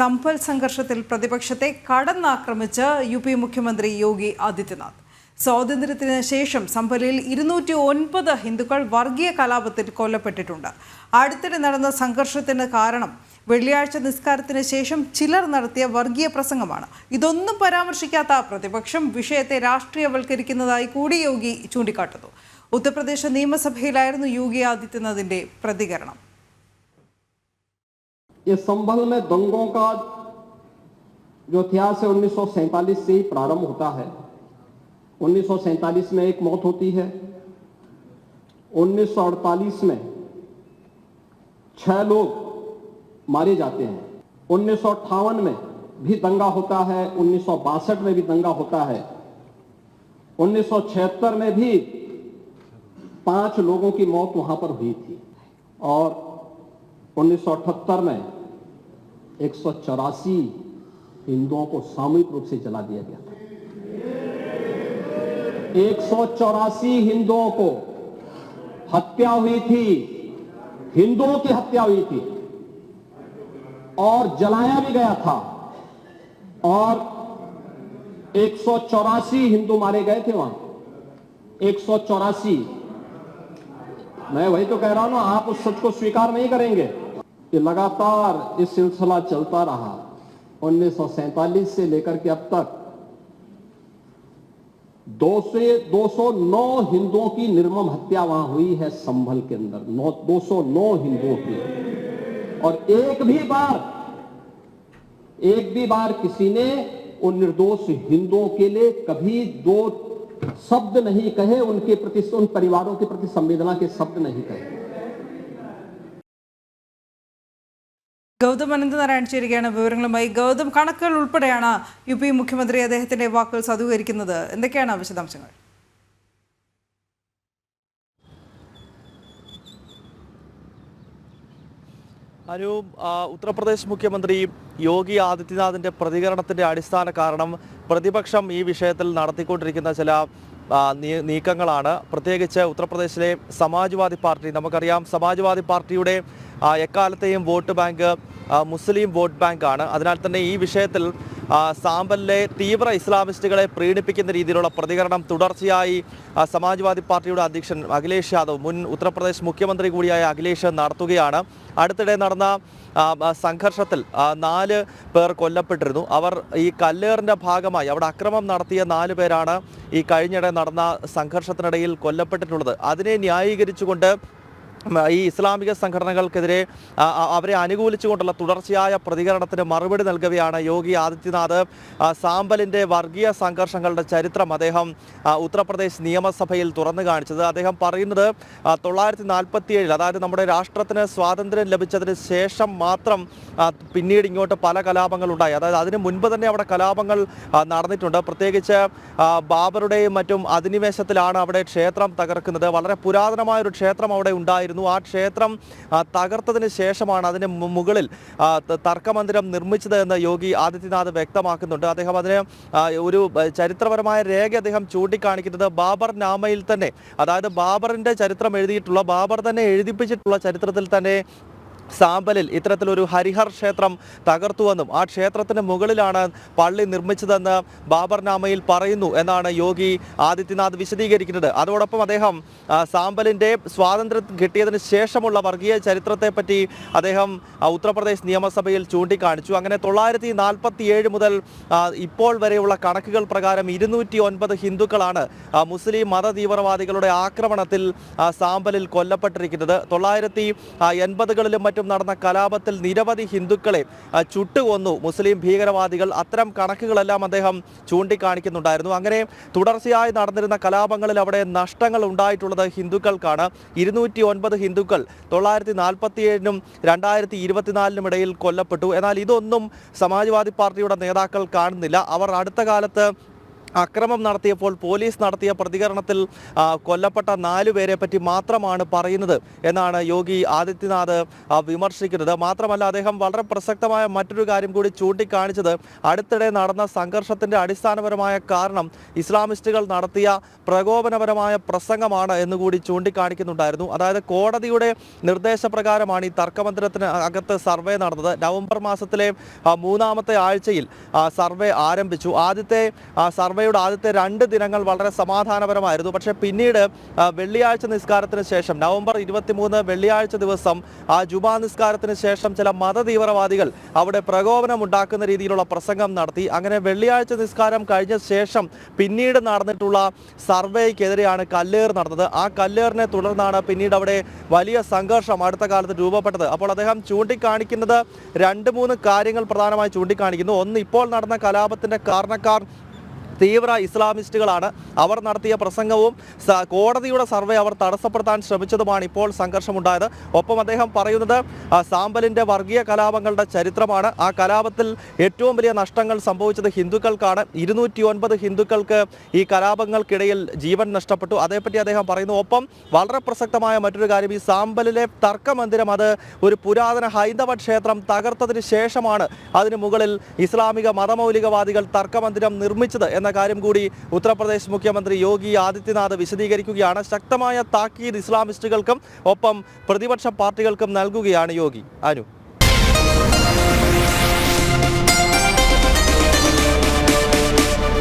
സംഭൽ സംഘർഷത്തിൽ പ്രതിപക്ഷത്തെ കടന്നാക്രമിച്ച് U P മുഖ്യമന്ത്രി യോഗി ആദിത്യനാഥ്. സ്വാതന്ത്ര്യത്തിന് ശേഷം സംഭലിൽ ഇരുന്നൂറ്റി ഒൻപത് ഹിന്ദുക്കൾ വർഗീയ കലാപത്തിൽ കൊല്ലപ്പെട്ടിട്ടുണ്ട്. അടുത്തിടെ നടന്ന സംഘർഷത്തിന് കാരണം വെള്ളിയാഴ്ച നിസ്കാരത്തിന് ശേഷം ചിലർ നടത്തിയ വർഗീയ പ്രസംഗമാണ്. ഇതൊന്നും പരാമർശിക്കാത്ത പ്രതിപക്ഷം വിഷയത്തെ രാഷ്ട്രീയവൽക്കരിക്കുന്നതായി കൂടി യോഗി ചൂണ്ടിക്കാട്ടുന്നു. ഉത്തർപ്രദേശ് നിയമസഭയിലായിരുന്നു യോഗി ആദിത്യനാഥിന്റെ പ്രതികരണം. ये संभल में दंगों का जो इतिहास है 1947 से ही प्रारंभ होता है। 1947 में एक मौत होती है। 1948 में छह लोग मारे जाते हैं। उन्नीस सौ अट्ठावन में भी दंगा होता है। उन्नीस सौ बासठ में भी दंगा होता है। 1976 में भी पाँच लोगों की मौत वहाँ पर हुई थी। और 1978 में एक सौ चौरासी हिंदुओं को सामूहिक रूप से जला दिया गया था। एक सौ चौरासी हिंदुओं को हत्या हुई थी। हिंदुओं की हत्या हुई थी। और जलाया भी गया था। और एक सौ चौरासी हिंदू मारे गए थे वहाँ। एक सौ चौरासी मैं वही तो कह रहा हूँ ना, आप उस सच को स्वीकार नहीं करेंगे कि लगातार इस सिलसिला चलता रहा 1947 से लेकर के अब तक। दो से 209 हिंदुओं की निर्मम हत्या वहाँ हुई है संभल के अंदर। नौ 209 हिंदुओं की। और एक भी बार, एक भी बार किसी ने उन निर्दोष हिंदुओं के लिए कभी दो शब्द नहीं कहे उनके प्रति उन परिवारों के प्रति संवेदना के शब्द नहीं कहे ഗൗതം അനന്തനാരായൺ ചേരുകയാണ് വിവരങ്ങളുമായി ഗൗതം കണക്കുകൾ ഉൾപ്പെടെയാണ് യു പി മുഖ്യമന്ത്രി അദ്ദേഹത്തിന്റെ വാക്കുകൾ സാധൂകരിക്കുന്നത് എന്തൊക്കെയാണ് വിശദാംശങ്ങൾ അനു ആ, ഉത്തർപ്രദേശ് മുഖ്യമന്ത്രി യോഗി ആദിത്യനാഥിന്റെ പ്രതികരണത്തിന്റെ അടിസ്ഥാന കാരണം പ്രതിപക്ഷം ഈ വിഷയത്തിൽ നടത്തിക്കൊണ്ടിരിക്കുന്ന ചില നീക്കങ്ങളാണ്. പ്രത്യേകിച്ച് ഉത്തർപ്രദേശിലെ സമാജ്വാദി പാർട്ടി നമുക്കറിയാം സമാജ്വാദി പാർട്ടിയുടെ എക്കാലത്തെയും വോട്ട് ബാങ്ക് മുസ്ലിം വോട്ട് ബാങ്കാണ്. അതിനാൽ തന്നെ ഈ വിഷയത്തിൽ സാമ്പലിലെ തീവ്ര ഇസ്ലാമിസ്റ്റുകളെ പ്രീണിപ്പിക്കുന്ന രീതിയിലുള്ള പ്രതികരണം തുടർച്ചയായി സമാജ്വാദി പാർട്ടിയുടെ അധ്യക്ഷൻ അഖിലേഷ് യാദവ് മുൻ ഉത്തർപ്രദേശ് മുഖ്യമന്ത്രി കൂടിയായ അഖിലേഷ് നടത്തുകയാണ്. അടുത്തിടെ നടന്ന സംഘർഷത്തിൽ നാല് പേർ കൊല്ലപ്പെട്ടിരുന്നു. അവർ ഈ കല്ലേറിന്റെ ഭാഗമായി അവിടെ അക്രമം നടത്തിയ നാല് പേരാണ് ഈ കഴിഞ്ഞിടെ നടന്ന സംഘർഷത്തിനിടയിൽ കൊല്ലപ്പെട്ടിട്ടുള്ളത്. അതിനെ ന്യായീകരിച്ചുകൊണ്ട് ഈ ഇസ്ലാമിക സംഘടനകൾക്കെതിരെ അവരെ അനുകൂലിച്ചുകൊണ്ടുള്ള തുടർച്ചയായ പ്രതികരണത്തിന് മറുപടി നൽകവെയാണ് യോഗി ആദിത്യനാഥ്. സാമ്പലിന്റെ വർഗീയ സംഘർഷങ്ങളുടെ ചരിത്രം അദ്ദേഹം ഉത്തർപ്രദേശ് നിയമസഭയിൽ തുറന്നു കാണിച്ചത്. അദ്ദേഹം പറയുന്നത് തൊള്ളായിരത്തി നാൽപ്പത്തി ഏഴിൽ അതായത് നമ്മുടെ രാഷ്ട്രത്തിന് സ്വാതന്ത്ര്യം ലഭിച്ചതിന് ശേഷം മാത്രം പിന്നീട് ഇങ്ങോട്ട് പല കലാപങ്ങൾ ഉണ്ടായി അതായത് അതിന് മുൻപ് തന്നെ അവിടെ കലാപങ്ങൾ നടന്നിട്ടുണ്ട്. പ്രത്യേകിച്ച് ബാബറുടെയും മറ്റും അധിനിവേശത്തിലാണ് അവിടെ ക്ഷേത്രം തകർക്കുന്നത്. വളരെ പുരാതനമായ ഒരു ക്ഷേത്രം അവിടെ ഉണ്ടായിരുന്നു. ആ ക്ഷേത്രം തകർത്തതിന് ശേഷമാണ് അതിന് മുകളിൽ തർക്കമന്ദിരം നിർമ്മിച്ചത് എന്ന് യോഗി ആദിത്യനാഥ് വ്യക്തമാക്കുന്നുണ്ട്. അദ്ദേഹം അതിന് ഒരു ചരിത്രപരമായ രേഖ അദ്ദേഹം ചൂണ്ടിക്കാണിക്കുന്നത് ബാബർ നാമയിൽ തന്നെ. അതായത് ബാബറിന്റെ ചരിത്രം എഴുതിയിട്ടുള്ള ബാബർ തന്നെ എഴുതിപ്പിച്ചിട്ടുള്ള ചരിത്രത്തിൽ തന്നെ സാമ്പലിൽ ഇത്തരത്തിലൊരു ഹരിഹർ ക്ഷേത്രം തകർത്തുവെന്നും ആ ക്ഷേത്രത്തിന് മുകളിലാണ് പള്ളി നിർമ്മിച്ചതെന്ന് ബാബർനാമയിൽ പറയുന്നു എന്നാണ് യോഗി ആദിത്യനാഥ് വിശദീകരിക്കുന്നത്. അതോടൊപ്പം അദ്ദേഹം സാമ്പലിന്റെ സ്വാതന്ത്ര്യം കിട്ടിയതിന് ശേഷമുള്ള വർഗീയ ചരിത്രത്തെപ്പറ്റി അദ്ദേഹം ഉത്തർപ്രദേശ് നിയമസഭയിൽ ചൂണ്ടിക്കാണിച്ചു. അങ്ങനെ തൊള്ളായിരത്തി നാൽപ്പത്തി ഏഴ് മുതൽ ഇപ്പോൾ വരെയുള്ള കണക്കുകൾ പ്രകാരം ഇരുന്നൂറ്റി ഒൻപത് ഹിന്ദുക്കളാണ് മുസ്ലിം മത തീവ്രവാദികളുടെ ആക്രമണത്തിൽ സാമ്പലിൽ കൊല്ലപ്പെട്ടിരിക്കുന്നത്. തൊള്ളായിരത്തി എൺപതുകളിലും മറ്റും നടന്ന കലാപത്തിൽ നിരവധി ഹിന്ദുക്കളെ ചുട്ടുകൊന്നു. മുസ്ലിം ഭീകരവാദികൾ അത്തരം കണക്കുകളെല്ലാം അദ്ദേഹം ചൂണ്ടിക്കാണിക്കുന്നുണ്ടായിരുന്നു. അങ്ങനെ തുടർച്ചയായി നടന്നിരുന്ന കലാപങ്ങളിൽ അവിടെ നഷ്ടങ്ങൾ ഉണ്ടായിട്ടുള്ളത് ഹിന്ദുക്കൾക്കാണ്. ഇരുന്നൂറ്റി ഒൻപത് ഹിന്ദുക്കൾ തൊള്ളായിരത്തി നാൽപ്പത്തി ഏഴിനും രണ്ടായിരത്തി ഇരുപത്തിനാലിനും ഇടയിൽ കൊല്ലപ്പെട്ടു. എന്നാൽ ഇതൊന്നും സമാജ്വാദി പാർട്ടിയുടെ നേതാക്കൾ കാണുന്നില്ല. അവർ അടുത്ത കാലത്ത് അക്രമം നടത്തിയപ്പോൾ പോലീസ് നടത്തിയ പ്രതികരണത്തിൽ കൊല്ലപ്പെട്ട നാലു പേരെ പറ്റി മാത്രമാണ് പറയുന്നത് എന്നാണ് യോഗി ആദിത്യനാഥ് വിമർശിക്കുന്നത്. മാത്രമല്ല അദ്ദേഹം വളരെ പ്രസക്തമായ മറ്റൊരു കാര്യം കൂടി ചൂണ്ടിക്കാണിച്ചത് അടുത്തിടെ നടന്ന സംഘർഷത്തിന്റെ അടിസ്ഥാനപരമായ കാരണം ഇസ്ലാമിസ്റ്റുകൾ നടത്തിയ പ്രകോപനപരമായ പ്രസംഗമാണ് എന്നുകൂടി ചൂണ്ടിക്കാണിക്കുന്നുണ്ടായിരുന്നു. അതായത് കോടതിയുടെ നിർദ്ദേശപ്രകാരമാണ് ഈ തർക്കമന്ദിരത്തിന് അകത്ത് സർവേ നടന്നത്. നവംബർ മാസത്തിലെ മൂന്നാമത്തെ ആഴ്ചയിൽ സർവേ ആരംഭിച്ചു. ആദ്യത്തെ ആ, സർവേയുടെ ആദ്യത്തെ രണ്ട് ദിനങ്ങൾ വളരെ സമാധാനപരമായിരുന്നു. പക്ഷേ പിന്നീട് വെള്ളിയാഴ്ച നിസ്കാരത്തിന് ശേഷം നവംബർ ഇരുപത്തിമൂന്ന് വെള്ളിയാഴ്ച ദിവസം ആ ജുമാ നിസ്കാരത്തിന് ശേഷം ചില മതതീവ്രവാദികൾ അവിടെ പ്രകോപനം ഉണ്ടാക്കുന്ന രീതിയിലുള്ള പ്രസംഗം നടത്തി. അങ്ങനെ വെള്ളിയാഴ്ച നിസ്കാരം കഴിഞ്ഞ ശേഷം പിന്നീട് നടന്നിട്ടുള്ള സർവേക്കെതിരെയാണ് കല്ലേർ നടന്നത്. ആ കല്ലേറിനെ തുടർന്നാണ് പിന്നീട് അവിടെ വലിയ സംഘർഷം അടുത്ത കാലത്ത് രൂപപ്പെട്ടത്. അപ്പോൾ അദ്ദേഹം ചൂണ്ടിക്കാണിക്കുന്നത് രണ്ട് മൂന്ന് കാര്യങ്ങൾ പ്രധാനമായി ചൂണ്ടിക്കാണിക്കുന്നു. ഒന്ന് ഇപ്പോൾ നടന്ന കലാപത്തിന്റെ കാരണക്കാർ തീവ്ര ഇസ്ലാമിസ്റ്റുകളാണ് അവർ നടത്തിയ പ്രസംഗവും കോടതിയുടെ സർവേ അവർ തടസ്സപ്പെടുത്താൻ ശ്രമിച്ചതുമാണ് ഇപ്പോൾ സംഘർഷമുണ്ടായത്. ഒപ്പം അദ്ദേഹം പറയുന്നത് സാമ്പലിന്റെ വർഗീയ കലാപങ്ങളുടെ ചരിത്രമാണ്. ആ കലാപത്തിൽ ഏറ്റവും വലിയ നഷ്ടങ്ങൾ സംഭവിച്ചത് ഹിന്ദുക്കൾക്കാണ്. ഇരുന്നൂറ്റി ഒൻപത് ഹിന്ദുക്കൾക്ക് ഈ കലാപങ്ങൾക്കിടയിൽ ജീവൻ നഷ്ടപ്പെട്ടു. അതേപ്പറ്റി അദ്ദേഹം പറയുന്നു ഒപ്പം വളരെ പ്രസക്തമായ മറ്റൊരു കാര്യം ഈ സാമ്പലിലെ തർക്കമന്ദിരം അത് ഒരു പുരാതന ഹൈന്ദവ ക്ഷേത്രം തകർത്തതിന് ശേഷമാണ് അതിന് മുകളിൽ ഇസ്ലാമിക മതമൗലികവാദികൾ തർക്കമന്ദിരം നിർമ്മിച്ചത്. എന്ന കാര്യം കൂടി ഉത്തർപ്രദേശ് മുഖ്യമന്ത്രി യോഗി ആദിത്യനാഥ് വിശദീകരിക്കുകയാണ്. ശക്തമായ താക്കീത് ഇസ്ലാമിസ്റ്റുകൾക്കും ഒപ്പം പ്രതിപക്ഷ പാർട്ടികൾക്കും നൽകുകയാണ് യോഗി. അനു.